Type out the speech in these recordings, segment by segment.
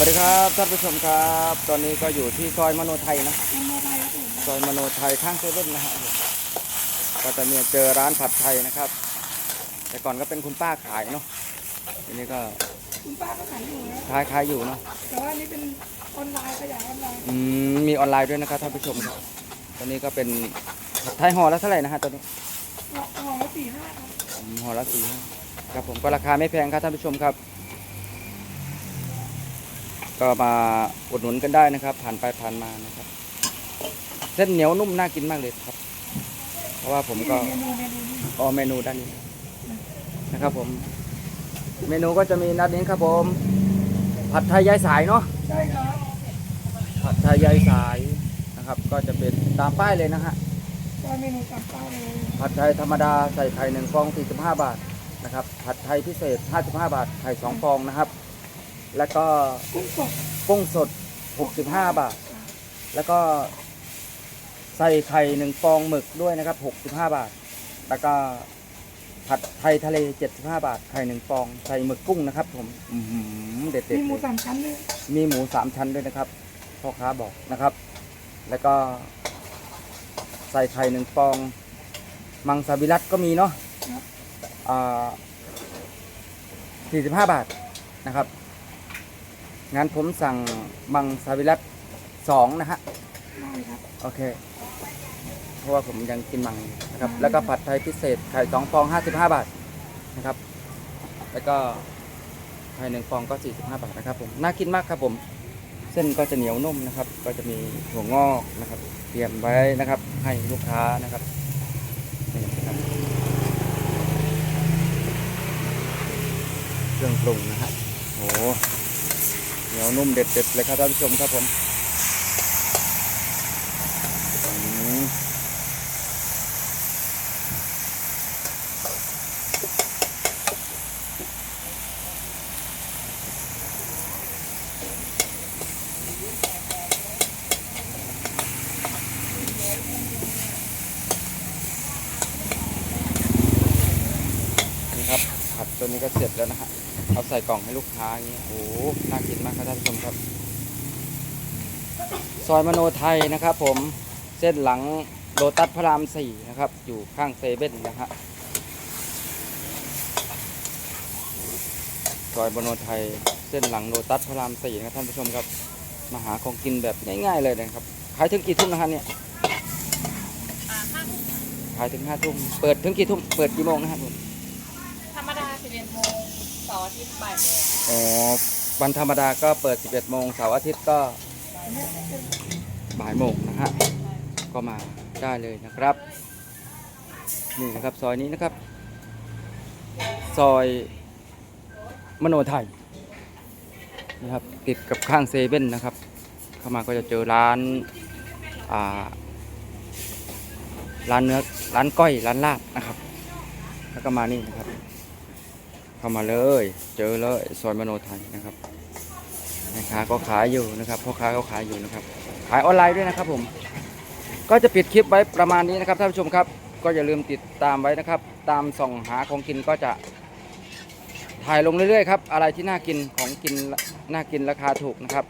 สวัสดีครับท่านผู้ชมครับ ตอนนี้ก็อยู่ที่ซอยมโนไทยนะมันโมบายครับผมซอยมโนไทยข้างเซเว่นนะฮะก็จะมีเจอร้านผัดไทยนะครับ แต่ก่อนก็เป็นคุณป้าขายเนาะทีนี้ก็คุณป้าก็ขายอยู่นะขายขายอยู่เนาะแต่ว่าอันนี่เป็นออนไลน์ขยายออนไลน์อืมมีออนไลน์ด้วยนะครับท่านผู้ชมครับตอนนี้ก็เป็นผัดไทยห่อละเท่าไหร่นะฮะตอนนี้ห่อห่อละสี่ห้าครับอืมห่อละสี่ห้าครับผมก็ราคาไม่แพงครับท่านผู้ชมครับ ก็มาอุดหนุนกันได้นะครับ ผ่านไปผ่านมานะครับ เส้นเหนียวนุ่มน่ากินมากเลยครับ เพราะว่าผมก็อ๋อเมนูด้านนี้นะครับผม เมนูก็จะมีนัดนี้ครับผม ผัดไทยยายสายเนาะใช่ครับผัดไทยยายสายนะครับ ก็จะเป็นตามป้ายเลยนะฮะก็เมนูตามป้ายเลยผัดไทยธรรมดาใส่ไข่หนึ่งฟอง45 บาทนะครับ ผัดไทยพิเศษ 55 บาทไข่สองฟองนะครับ แล้วก็กุ้งสดกุ้งสด 65 บาท แล้วก็ใส่ไข่หนึ่งฟองหมึกด้วยนะครับ 65 บาท แล้วก็ผัดไทยทะเล 75 บาท ไข่หนึ่งฟอง ใส่หมึกกุ้งนะครับ ผมอื้อหือเด็ดๆมีหมูเลยสามชั้นด้วยมีหมูสามชั้นด้วยนะครับพ่อค้าบอกนะครับ แล้วก็ใส่ไข่หนึ่งฟอง มังสวิรัตก็มีเนาะครับอ่า45 บาทนะครับ งั้นผมสั่งมังสวิรัตสองนะฮะ ได้ครับโอเค เพราะว่าผมยังกินมังอยู่นะครับ แล้วก็ผัดไทยพิเศษไข่สองฟอง55บาทนะครับ แล้วก็ไข่หนึ่งฟองก็45บาทนะครับผม น่ากินมากครับผม เส้นก็จะเหนียวนุ่มนะครับ ก็จะมีถั่วงอกนะครับ เตรียมไว้นะครับ ให้ลูกค้านะครับนี่นะครับ เครื่องปรุงนะฮะโอ้โหเห นียวนุ่มเด็ดๆเลยครับท่านผู้ชมครับผมอืมนี่ครับผัดตัวนี้ก็เสร็จแล้วนะฮะ เอาใส่กล่องให้ลูกค้าอย่างเงี้ยโอ้โหน่ากินมากครับท่านผู้ชมครับ ซอยมโนไทยนะครับ ผมเส้นหลังโลตัสพระรามสี่นะครับ อยู่ข้างเซเว่นนะฮะซอยมโนไทยเส้นหลังโลตัสพระรามสี่นะครับท่านผู้ชมครับมาหาของกินแบบง่ายๆเลยนะครับขายถึงกี่ทุ่มนะครับเนี่ยขายถึงห้าทุ่มเปิดถึงกี่ทุ่มเปิดกี่โมงนะครับผม ธรรมดา11โมงเสาร์ อาทิตย์บ่ายโมงอ๋อวันธรรมดาก็เปิด 11โมงเสาร์อาทิตย์ก็บ่ายโมงนะฮะก็มาได้เลยนะครับ นี่นะครับซอยนี้นะครับ ซอยมโนไทยนะครับติดกับข้างเซเว่นนะครับ เข้ามาก็จะเจอร้านอ่าร้านเนื้อร้านก้อยร้านลาบนะครับ แล้วก็มานี่นะครับ เข้ามาเลย เจอเลยซอยมโนไทยนะครับแม่ค้าก็ขายอยู่นะครับพ่อค้าก็ขายอยู่นะครับ ขายออนไลน์ด้วยนะครับผม ก็จะปิดคลิปไว้ประมาณนี้นะครับท่านผู้ชมครับ ก็อย่าลืมติดตามไว้นะครับ ตามส่องหาของกินก็จะ ถ่ายลงเรื่อยๆครับ อะไรที่น่ากินของกินน่ากินราคาถูกนะครับ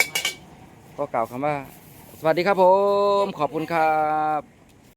ก็กล่าวคำว่า สวัสดีครับผม ขอบคุณครับ